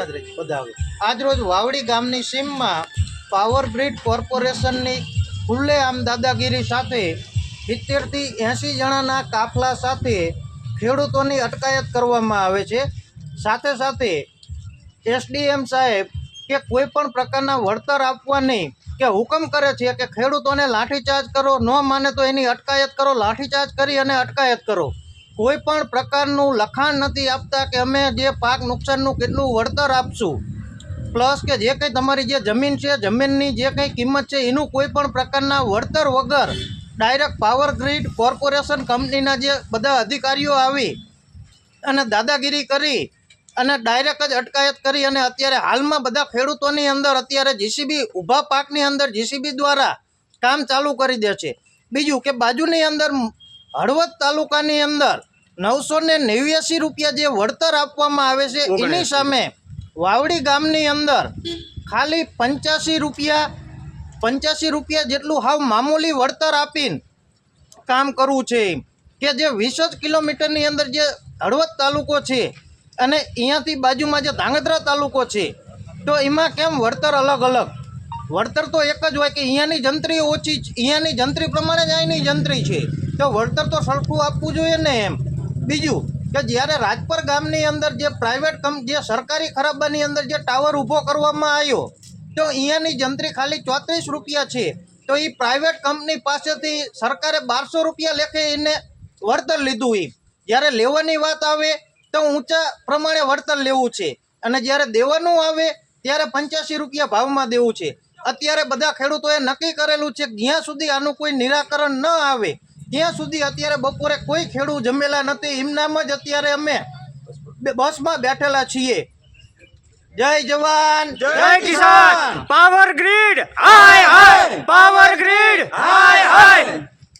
અહીંયા જ રહી બધા આવે આજરોજ વાવડી ગામની સીમમાં પાવર ગ્રીડ કોર્પોરેશનની ખુલ્લેઆમ દાદાગીરી સાથે સિત્તેરથી એંસી જણાના કાફલા સાથે ખેડૂતોની અટકાયત કરવામાં આવે છે. સાથે સાથે એસડીએમ સાહેબ કે કોઈ પણ પ્રકારના વળતર આપવાની કે હુકમ કરે છે કે ખેડૂતોને લાઠીચાર્જ કરો, ન માને તો એની અટકાયત કરો, લાઠીચાર્જ કરી અને અટકાયત કરો. કોઈ પણ પ્રકારનું લખાણ નથી આપતા કે અમે જે પાક નુકસાનનું કેટલું વળતર આપશું. પ્લસ કે જે કંઈ તમારી જે જમીન છે, જમીનની જે કંઈ કિંમત છે, એનું કોઈ પણ પ્રકારના વળતર વગર ડાયરેક્ટ પાવર ગ્રીડ કોર્પોરેશન કંપનીના જે બધા અધિકારીઓ આવી અને દાદાગીરી કરી અને ડાયરેક્ટ જ અટકાયત કરી અને અત્યારે હાલમાં બધા ખેડૂતોની અંદર અત્યારે જીસીબી ઊભા પાકની અંદર જીસીબી દ્વારા કામ ચાલુ કરી દે છે. બીજું કે બાજુની અંદર હળવદ તાલુકાની અંદર નવસો ને નેવ્યાસી રૂપિયા જે વળતર આપવામાં આવે છે એની સામે વાવડી ગામની અંદર ખાલી પંચ્યાસી રૂપિયા પંચ્યાસી રૂપિયા જેટલું હાવ મામૂલી વળતર આપીને કામ કરવું છે કે જે વીસ જ કિલોમીટરની અંદર જે હળવદ તાલુકો છે અને અહીંયાથી બાજુમાં જે ધાંગધ્રા તાલુકો છે તો એમાં કેમ વળતર અલગ અલગ? વળતર તો એક જ હોય કે અહીંયાની જંત્રી ઓછી અહીંયાની જંત્રી પ્રમાણે જ અહીંની જંત્રી છે. તો વળતર તો સરખું આપવું જોઈએ ને એમ? બીજું કે જ્યારે રાજપર ગામની અંદર જે પ્રાઇવેટ કંપ જે સરકારી ખરાબાની અંદર જે ટાવર ઊભો કરવામાં આવ્યો, તો અહીંયાની જંત્રી ખાલી ચોત્રીસ રૂપિયા છે. તો એ પ્રાઇવેટ કંપની પાસેથી સરકારે બારસો રૂપિયા લેખે એને વળતર લીધું એ જ્યારે લેવાની વાત આવે, તો ઊંચા પ્રમાણે વળતર લેવું છે. અને જ્યારે દેવાનું આવે, ત્યારે પંચ્યાસી રૂપિયા ભાવમાં દેવું છે. અત્યારે બધા ખેડૂતોએ નક્કી કરેલું છે જ્યાં સુધી આનું કોઈ નિરાકરણ ન આવે ત્યાં સુધી અત્યારે બપોરે કોઈ ખેડૂત જમેલા નથી એમનામ જ અત્યારે અમે બસમાં બેઠેલા છીએ. જય જવાન જય કિસાન. પાવર